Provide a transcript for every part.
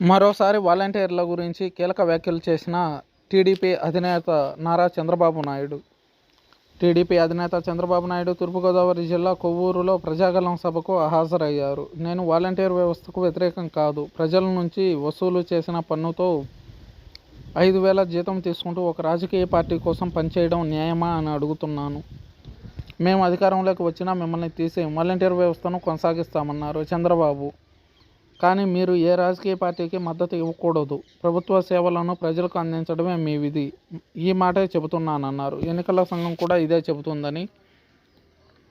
మరోసారి వాలంటీర్ల గురించి కీలక వ్యాఖ్యలు చేసిన టీడీపీ అధినేత నారా చంద్రబాబు నాయుడు. టీడీపీ అధినేత చంద్రబాబు నాయుడు తూర్పుగోదావరి జిల్లా కొవ్వూరులో ప్రజాగలం సభకు హాజరయ్యారు. నేను వాలంటీర్ వ్యవస్థకు వ్యతిరేకం కాదు. ప్రజల నుంచి వసూలు చేసిన పన్నుతో ఐదు వేల జీతం తీసుకుంటూ ఒక రాజకీయ పార్టీ కోసం పనిచేయడం న్యాయమా అని అడుగుతున్నాను. మేము అధికారంలోకి వచ్చినా మిమ్మల్ని తీసే వాలంటీర్ వ్యవస్థను కొనసాగిస్తామన్నారు చంద్రబాబు. కానీ మీరు ఏ రాజకీయ పార్టీకి మద్దతు ఇవ్వకూడదు. ప్రభుత్వ సేవలను ప్రజలకు అందించడమే మీ విధి. ఈ మాటే చెబుతున్నానన్నారు. ఎన్నికల సంఘం కూడా ఇదే చెబుతుందని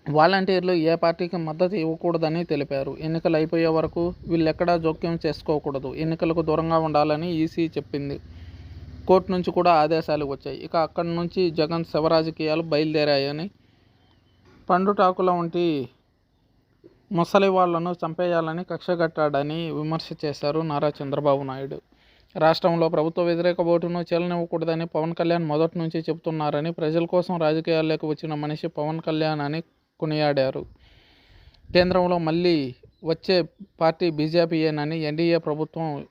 వాలంటీర్లు ఏ పార్టీకి మద్దతు ఇవ్వకూడదని తెలిపారు. ఎన్నికలు అయిపోయే వరకు వీళ్ళెక్కడా జోక్యం చేసుకోకూడదు. ఎన్నికలకు దూరంగా ఉండాలని ఈసీ చెప్పింది. కోర్టు నుంచి కూడా ఆదేశాలు వచ్చాయి. ఇక అక్కడి నుంచి జగన్ శివరాజకీయాలు బయలుదేరాయని పండుటాకుల వంటి ముసలి వాళ్ళను చంపేయాలని కక్షగట్టాడని విమర్శ చేశారు నారా చంద్రబాబు నాయుడు. రాష్ట్రంలో ప్రభుత్వ వ్యతిరేక ఓటును చెలనివ్వకూడదని పవన్ కళ్యాణ్ మొదటి నుంచి చెబుతున్నారని ప్రజల కోసం రాజకీయాల్లోకి వచ్చిన మనిషి పవన్ కళ్యాణ్ అని కొనియాడారు. కేంద్రంలో మళ్ళీ వచ్చే పార్టీ బీజేపీయేనని ఎన్డీఏ ప్రభుత్వం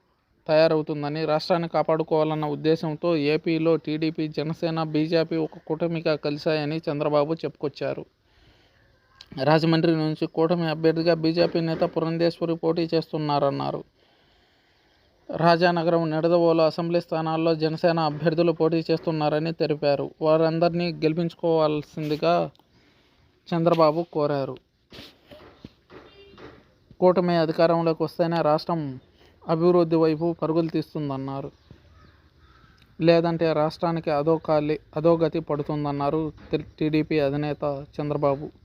తయారవుతుందని రాష్ట్రాన్ని కాపాడుకోవాలన్న ఉద్దేశంతో ఏపీలో టీడీపీ జనసేన బీజేపీ ఒక కూటమిగా కలిశాయని చంద్రబాబు చెప్పుకొచ్చారు. రాజమండ్రి నుంచి కూటమి అభ్యర్థిగా బీజేపీ నేత పురంధేశ్వరి పోటీ చేస్తున్నారన్నారు. రాజానగరం నిడదవోలు అసెంబ్లీ స్థానాల్లో జనసేన అభ్యర్థులు పోటీ చేస్తున్నారని తెలిపారు. వారందరినీ గెలిపించుకోవాల్సిందిగా చంద్రబాబు కోరారు. కూటమి అధికారంలోకి వస్తేనే రాష్ట్రం అభివృద్ధి వైపు పరుగులు తీస్తుందన్నారు. లేదంటే రాష్ట్రానికి అధోకాలి అధోగతి పడుతుందన్నారు టీడీపీ అధినేత చంద్రబాబు.